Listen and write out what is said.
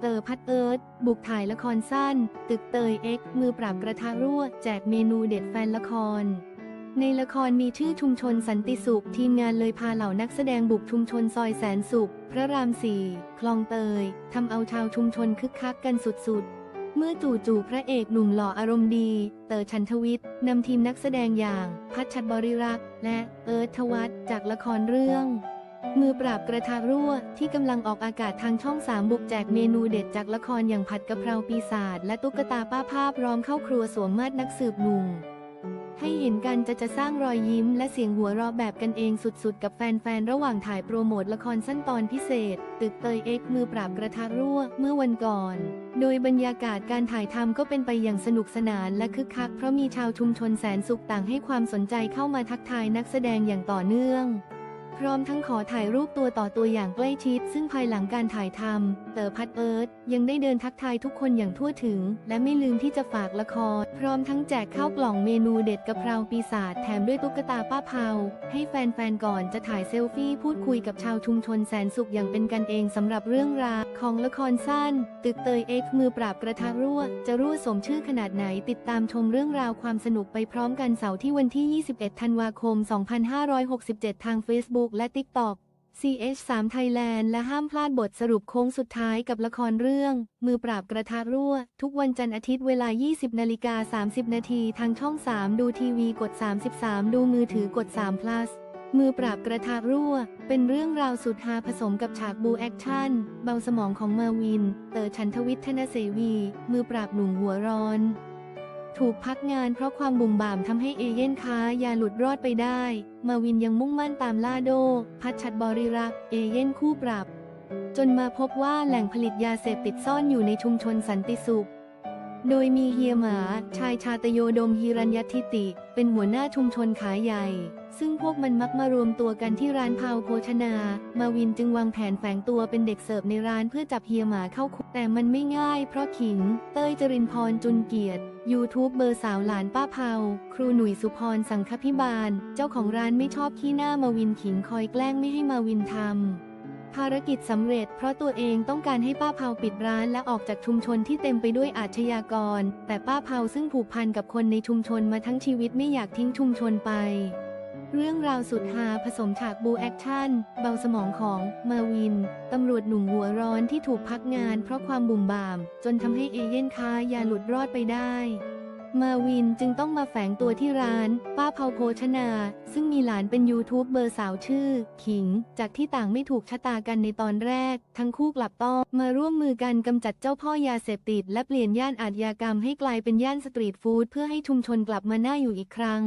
เตอร์พัดเอิร์ธบุกถ่ายละครสั้น ตึกเตยเอ็กมือปราบกระทะรั่ว แจกเมนูเด็ดแฟนละคร ในละครมีชื่อชุมชนสันติสุข ทีมงานเลยพาเหล่านักแสดงบุกชุมชนซอยแสนสุข พระรามสี่คลองเตยทำเอาชาวชุมชนคึกคักกันสุดๆ เมื่อจู่ๆพระเอกหนุ่มหล่ออารมณ์ดี เต๋อชันทวิทย์นำทีมนักแสดงอย่าง พัชชัดบริรักษ์และเอิร์ธทวัฒน์จากละครเรื่อง มือปราบกระทะรั่วที่กำลังออกอากาศทางช่องสามบุกแจกเมนูเด็ดจากละครอย่างผัดกะเพราปีศาจและตุ๊กตาป้าภาพร้อมเข้าครัวสวมมาดนักสืบหนุ่มให้เห็นกันจะจะสร้างรอยยิ้มและเสียงหัวเราะแบบกันเองสุดๆ กับแฟนๆ ระหว่างถ่ายโปรโมทละครสั้นตอนพิเศษ ตึกเตยเอ็กมือปราบกระทะรั่วเมื่อวันก่อน โดยบรรยากาศการถ่ายทำก็เป็นไปอย่างสนุกสนานและคึกคักเพราะมีชาวชุมชนแสนสุขต่างให้ความสนใจเข้ามาทักทายนักแสดงอย่างต่อเนื่อง พร้อมทั้งขอถ่ายรูปตัวต่อตัวอย่างใกล้ชิด ซึ่งภายหลังการถ่ายทำเต๋อพัดเอิร์ธยังได้เดินทักทายทุกคนอย่างทั่วถึง และไม่ลืมที่จะฝากละคร พร้อมทั้งแจกข้าวกล่องเมนูเด็ดกะเพราปีศาจแถมด้วยตุ๊กตาป้าเผาให้แฟนๆก่อนจะถ่ายเซลฟี่พูดคุยกับชาวชุมชนแสนสุขอย่างเป็นกันเองสำหรับเรื่องราวของละครสั้น ตึกเตยเอ็กมือปราบกระทะรั่ว จะรั่วสมชื่อขนาดไหนติดตามชมเรื่องราวความสนุกไปพร้อมกันเสาร์ที่วันที่ 21 ธันวาคม 2567 ทาง Facebook และ TikTok CH3 Thailand และห้ามพลาดบทสรุปโค้งสุดท้ายกับละครเรื่อง มือปราบกระทะรั่ว ทุกวันจันทร์อาทิตย์เวลา 20นาฬิกา30 นาทีทางช่อง 3 ดูทีวีกด 33 ดูมือถือกด3 plus มือปราบกระทะรั่ว เป็นเรื่องราวสุดฮาผสมกับฉากบูแอคชั่น เบาสมองของมาวิน เต๋อชันทวิทย์ธนเสวี มือปราบหนุ่มหัวร้อน ถูกพักงานเพราะความบุ่มบ่ามทำให้เอเย่นค้ายาหลุดรอดไปได้ มาวินยังมุ่งมั่นตามล่าโด พัชชัดบริรัก เอเย่นคู่ปรับ จนมาพบว่าแหล่งผลิตยาเสพติดซ่อนอยู่ในชุมชนสันติสุข โดยมีเฮียหมา ชายชาตโยดมฮิรัญยทิติ เป็นหัวหน้าชุมชนขายใหญ่ ซึ่งพวกมันมักมารวมตัวกันที่ร้านพาวโภชนา มาวินจึงวางแผนแฝงตัวเป็นเด็กเสิร์ฟในร้านเพื่อจับเฮียหมาเข้าคุก แต่มันไม่ง่ายเพราะขิง เต้ยจรินพรจุนเกียรติยูทูบเบอร์สาวหลานป้าเผาครูหนุ่ยสุพรสังคพิบาล เจ้าของร้านไม่ชอบขี้หน้ามาวินขิงคอยแกล้งไม่ให้มาวินทำภารกิจสำเร็จเพราะตัวเองต้องการให้ป้าเผาปิดร้านและออกจากชุมชนที่เต็มไปด้วยอาชญากร แต่ป้าเผาซึ่งผูกพันกับคนในชุมชนมาทั้งชีวิตไม่อยากทิ้งชุมชนไป เรื่องราวสุดฮาผสมฉากบูแอคชั่น เบาสมองของมาวิน ตำรวจหนุ่มหัวร้อนที่ถูกพักงานเพราะความบุ่มบาม จนทำให้เอเย่นค้ายาหลุดรอดไปได้ มาวินจึงต้องมาแฝงตัวที่ร้าน ป้าเผาโภชนา ซึ่งมีหลานเป็นยูทูบเบอร์สาวชื่อ ขิง จากที่ต่างไม่ถูกชะตากันในตอนแรก ทั้งคู่กลับต้องมาร่วมมือกันกำจัดเจ้าพ่อยาเสพติด และเปลี่ยนย่านอาชญากรรมให้กลายเป็นย่านสตรีทฟู้ดเพื่อให้ชุมชนกลับมาน่าอยู่อีกครั้ง